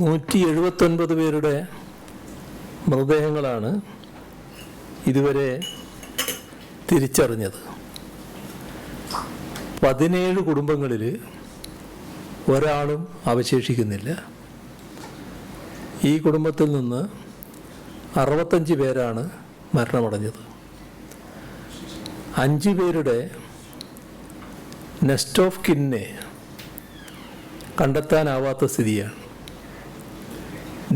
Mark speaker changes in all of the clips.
Speaker 1: നൂറ്റി എഴുപത്തൊൻപത് പേരുടെ മൃതദേഹങ്ങളാണ് ഇതുവരെ തിരിച്ചറിഞ്ഞത്. പതിനേഴ് കുടുംബങ്ങളിൽ ഒരാളും അവശേഷിക്കുന്നില്ല. ഈ കുടുംബത്തിൽ നിന്ന് അറുപത്തഞ്ച് പേരാണ് മരണമടഞ്ഞത്. അഞ്ച് പേരുടെ നെസ്റ്റ് ഓഫ് കിന്നെ കണ്ടെത്താനാവാത്ത സ്ഥിതിയാണ്.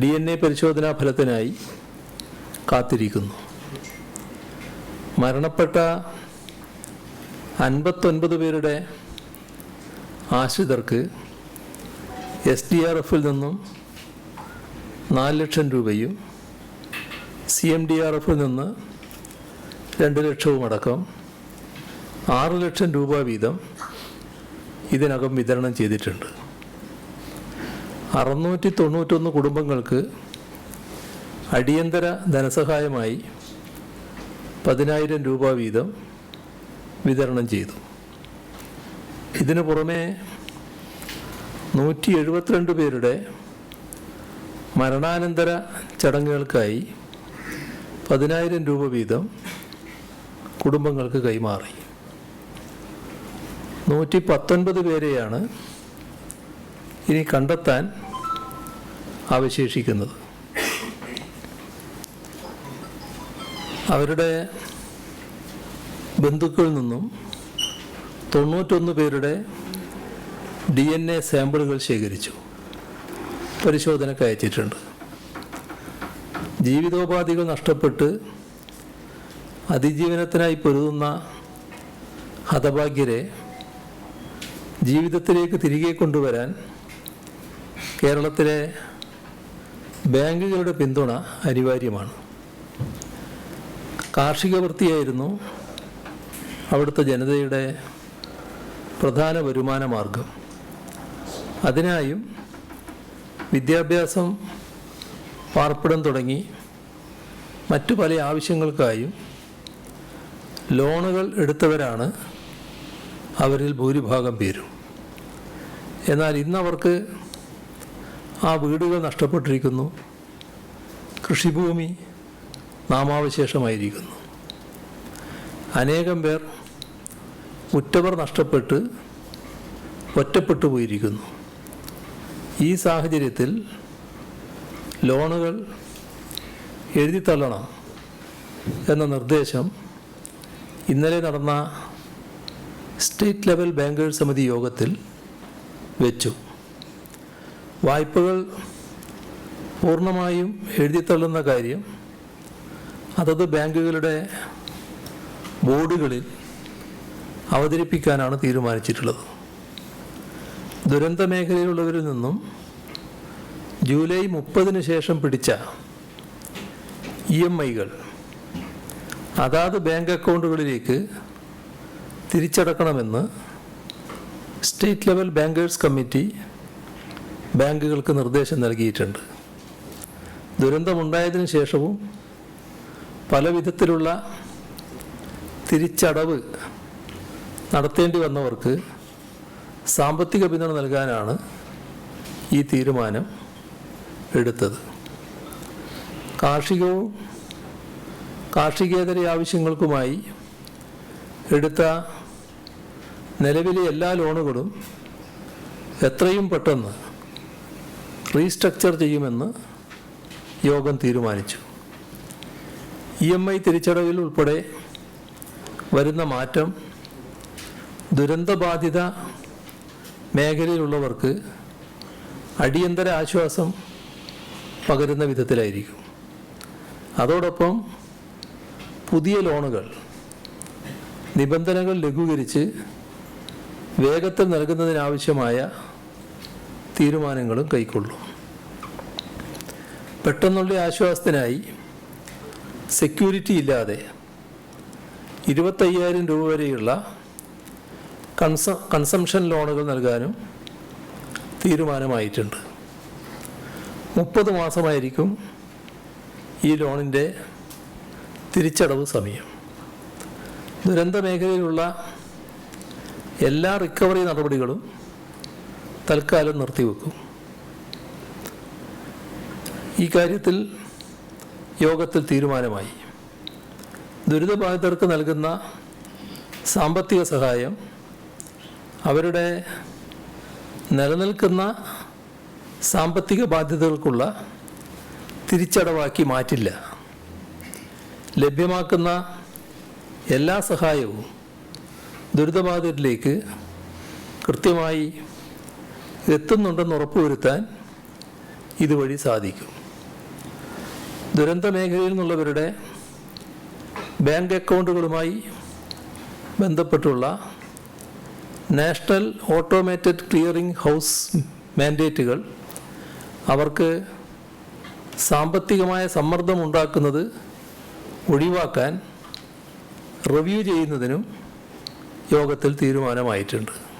Speaker 1: ഡി എൻ എ പരിശോധനാ ഫലത്തിനായി കാത്തിരിക്കുന്നു. മരണപ്പെട്ട അൻപത്തൊൻപത് പേരുടെ ആശ്രിതർക്ക് എസ് ഡി ആർ എഫിൽ നിന്നും നാല് ലക്ഷം രൂപയും സി എം ഡി ആർ എഫിൽ നിന്ന് രണ്ട് ലക്ഷവും അടക്കം ആറ് ലക്ഷം രൂപ വീതം ഇതിനകം വിതരണം ചെയ്തിട്ടുണ്ട്. അറുന്നൂറ്റി തൊണ്ണൂറ്റൊന്ന് കുടുംബങ്ങൾക്ക് അടിയന്തര ധനസഹായമായി പതിനായിരം രൂപ വീതം വിതരണം ചെയ്തു. ഇതിനു പുറമെ നൂറ്റി എഴുപത്തിരണ്ട് പേരുടെ മരണാനന്തര ചടങ്ങുകൾക്കായി പതിനായിരം രൂപ വീതം കുടുംബങ്ങൾക്ക് കൈമാറി. നൂറ്റി പത്തൊൻപത് പേരെയാണ് ഇനി കണ്ടെത്താൻ അവശേഷിക്കുന്നത്. അവരുടെ ബന്ധുക്കളിൽ നിന്നും തൊണ്ണൂറ്റൊന്ന് പേരുടെ ഡി എൻ എ സാമ്പിളുകൾ ശേഖരിച്ചു. പരിശോധനയ്ക്ക് അയച്ചിട്ടുണ്ട്. ജീവിതോപാധികൾ നഷ്ടപ്പെട്ട് അതിജീവനത്തിനായി പൊരുതുന്ന ഹതഭാഗ്യരെ ജീവിതത്തിലേക്ക് തിരികെ കൊണ്ടുവരാൻ കേരളത്തിലെ ബാങ്കുകളുടെ പിന്തുണ അനിവാര്യമാണ്. കാർഷിക വൃത്തിയായിരുന്നു അവിടുത്തെ ജനതയുടെ പ്രധാന വരുമാന മാർഗം. അതിനായും വിദ്യാഭ്യാസം പാർപ്പിടം തുടങ്ങി മറ്റു പല ആവശ്യങ്ങൾക്കായും ലോണുകൾ എടുത്തവരാണ് അവരിൽ ഭൂരിഭാഗം പേരും. എന്നാൽ ഇന്നവർക്ക് ആ വീടുകൾ നഷ്ടപ്പെട്ടിരിക്കുന്നു. കൃഷിഭൂമി നാമാവശേഷമായിരിക്കുന്നു. അനേകം പേർ ഉറ്റവർ നഷ്ടപ്പെട്ട് ഒറ്റപ്പെട്ടു പോയിരിക്കുന്നു. ഈ സാഹചര്യത്തിൽ ലോണുകൾ എഴുതിത്തള്ളണം എന്ന നിർദ്ദേശം ഇന്നലെ നടന്ന സ്റ്റേറ്റ് ലെവൽ ബാങ്കേഴ്സ് സമിതി യോഗത്തിൽ വെച്ചു. വായ്പകൾ പൂർണമായും എഴുതിത്തള്ളുന്ന കാര്യം അതത് ബാങ്കുകളുടെ ബോർഡുകളിൽ അവതരിപ്പിക്കാനാണ് തീരുമാനിച്ചിട്ടുള്ളത്. ദുരന്ത മേഖലയിലുള്ളവരിൽ നിന്നും ജൂലൈ മുപ്പതിന് ശേഷം പിടിച്ച ഇ എം ഐകൾ അതാത് ബാങ്ക് അക്കൗണ്ടുകളിലേക്ക് തിരിച്ചടക്കണമെന്ന് സ്റ്റേറ്റ് ലെവൽ ബാങ്കേഴ്സ് കമ്മിറ്റി ബാങ്കുകൾക്ക് നിർദ്ദേശം നൽകിയിട്ടുണ്ട്. ദുരന്തമുണ്ടായതിനു ശേഷവും പല വിധത്തിലുള്ള തിരിച്ചടവ് നടത്തേണ്ടി വന്നവർക്ക് സാമ്പത്തിക പിന്തുണ നൽകാനാണ് ഈ തീരുമാനം എടുത്തത്. കാർഷികവും കാർഷികേതര ആവശ്യങ്ങൾക്കുമായി എടുത്ത നിലവിലെ എല്ലാ ലോണുകളും എത്രയും പെട്ടെന്ന് റീസ്ട്രക്ചർ ചെയ്യുമെന്ന് യോഗം തീരുമാനിച്ചു. ഇ എം ഐ തിരിച്ചടവിൽ ഉൾപ്പെടെ വരുന്ന മാറ്റം ദുരന്തബാധിത മേഖലയിലുള്ളവർക്ക് അടിയന്തര ആശ്വാസം പകരുന്ന വിധത്തിലായിരിക്കും. അതോടൊപ്പം പുതിയ ലോണുകൾ നിബന്ധനകൾ ലഘൂകരിച്ച് വേഗത്തിൽ നൽകുന്നതിനാവശ്യമായ തീരുമാനങ്ങളും കൈക്കൊള്ളും. പെട്ടെന്നുള്ള ആശ്വാസത്തിനായി സെക്യൂരിറ്റി ഇല്ലാതെ ഇരുപത്തയ്യായിരം രൂപ വരെയുള്ള കൺസ കൺസംഷൻ ലോണുകൾ നൽകാനും തീരുമാനമായിട്ടുണ്ട്. മുപ്പത് മാസമായിരിക്കും ഈ ലോണിന്റെ തിരിച്ചടവ് സമയം. ദുരന്ത മേഖലയിലുള്ള എല്ലാ റിക്കവറി നടപടികളും തൽക്കാലം നിർത്തിവെക്കും ഈ കാര്യത്തിൽ യോഗത്തിൽ തീരുമാനമായി. ദുരിതബാധിതർക്ക് നൽകുന്ന സാമ്പത്തിക സഹായം അവരുടെ നിലനിൽക്കുന്ന സാമ്പത്തിക ബാധ്യതകൾക്കുള്ള തിരിച്ചടവാക്കി മാറ്റില്ല. ലഭ്യമാക്കുന്ന എല്ലാ സഹായവും ദുരിതബാധിതരിലേക്ക് കൃത്യമായി എത്തുന്നുണ്ടെന്ന് ഉറപ്പുവരുത്താൻ ഇതുവഴി സാധിക്കും. ദുരന്ത മേഖലയിൽ നിന്നുള്ളവരുടെ ബാങ്ക് അക്കൗണ്ടുകളുമായി ബന്ധപ്പെട്ടുള്ള നാഷണൽ ഓട്ടോമേറ്റഡ് ക്ലിയറിംഗ് ഹൗസ് മാൻഡേറ്റുകൾ അവർക്ക് സാമ്പത്തികമായ സമ്മർദ്ദം ഉണ്ടാക്കുന്നത് ഒഴിവാക്കാൻ റിവ്യൂ ചെയ്യുന്നതിനും യോഗത്തിൽ തീരുമാനമായിട്ടുണ്ട്.